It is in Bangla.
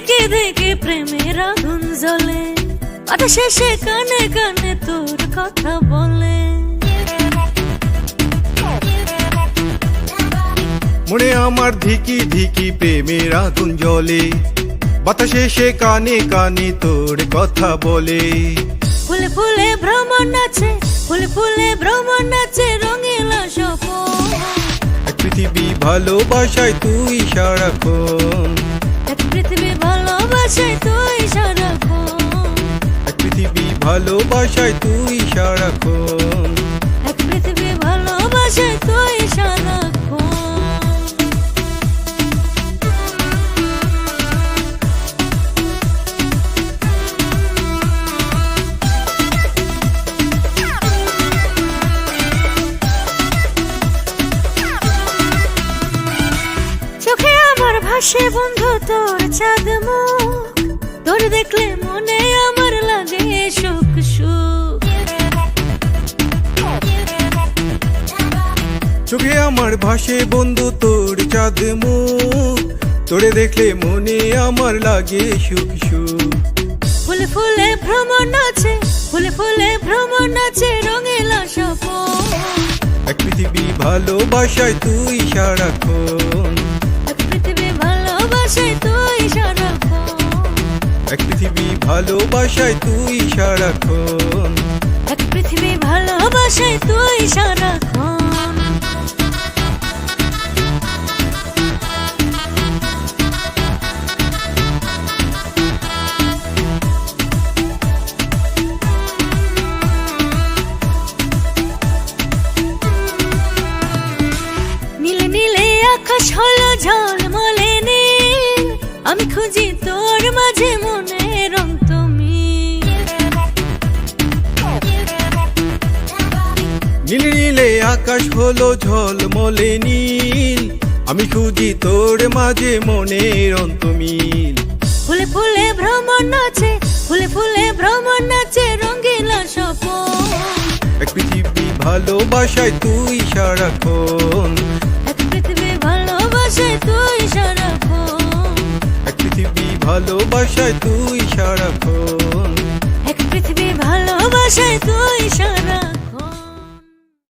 ধিকে ধিকে প্রেমের আগুন জ্বলে কথা শেষে কানে কানে তোর কথা বলে মনে আমার ধিকি ধিকি প্রেমের আগুন জ্বলে বাতাসে সে কানে কানে তোর কথা বলে ফুলে ফুলে ভ্রমণ আছে ফুলে ফুলে ভ্রমণ আছে রঙিলা স্বপন এক পৃথিবী ভালোবাসায় তুই সারাক্ষণ পৃথিবী ভালোবাসে তুই সারাক্ষণ। এক পৃথিবী ভালোবাসায় তুই সারাক্ষণ। ভাসে বন্ধু তোর চাঁদ মুখ। তোর দেখলে মনে আমার লাগে সুখ সুখ। চোখে আমার ভাসে বন্ধু তোর চাঁদ মুখ। তোরে দেখলে মনে আমার লাগে সুখ সুখ। ফুলে ফুলে ভ্রমণ আছে ফুলে ফুলে ভ্রমণ আছে রঙিলা স্বপন। এক পৃথিবী ভালোবাসায় তুই সারাক্ষণ। ভালোবাসায় তুই সারাক্ষণ। এক পৃথিবী ভালোবাসে তুই সারাক্ষণ। নীলে নীলে আকাশ হলো ঝলমলে আমি খুঁজি তোর মাঝে মনে রং তুমি। নীল নীলে আকাশ হলো ঝলমলে নীল। আমি খুঁজি তোর মাঝে মনের তুমি। ফুলে ফুলে ভ্রমণ আছে ফুলে ফুলে ভ্রমণ আছে রঙিলা স্বপন। এক পৃথিবী ভালোবাসায় তুই সারাক্ষণ। এক পৃথিবী ভালোবাসে তুই ভালোবাসায় তুই সারাক্ষণ। এক পৃথিবী ভালোবাসে তুই সারাক্ষণ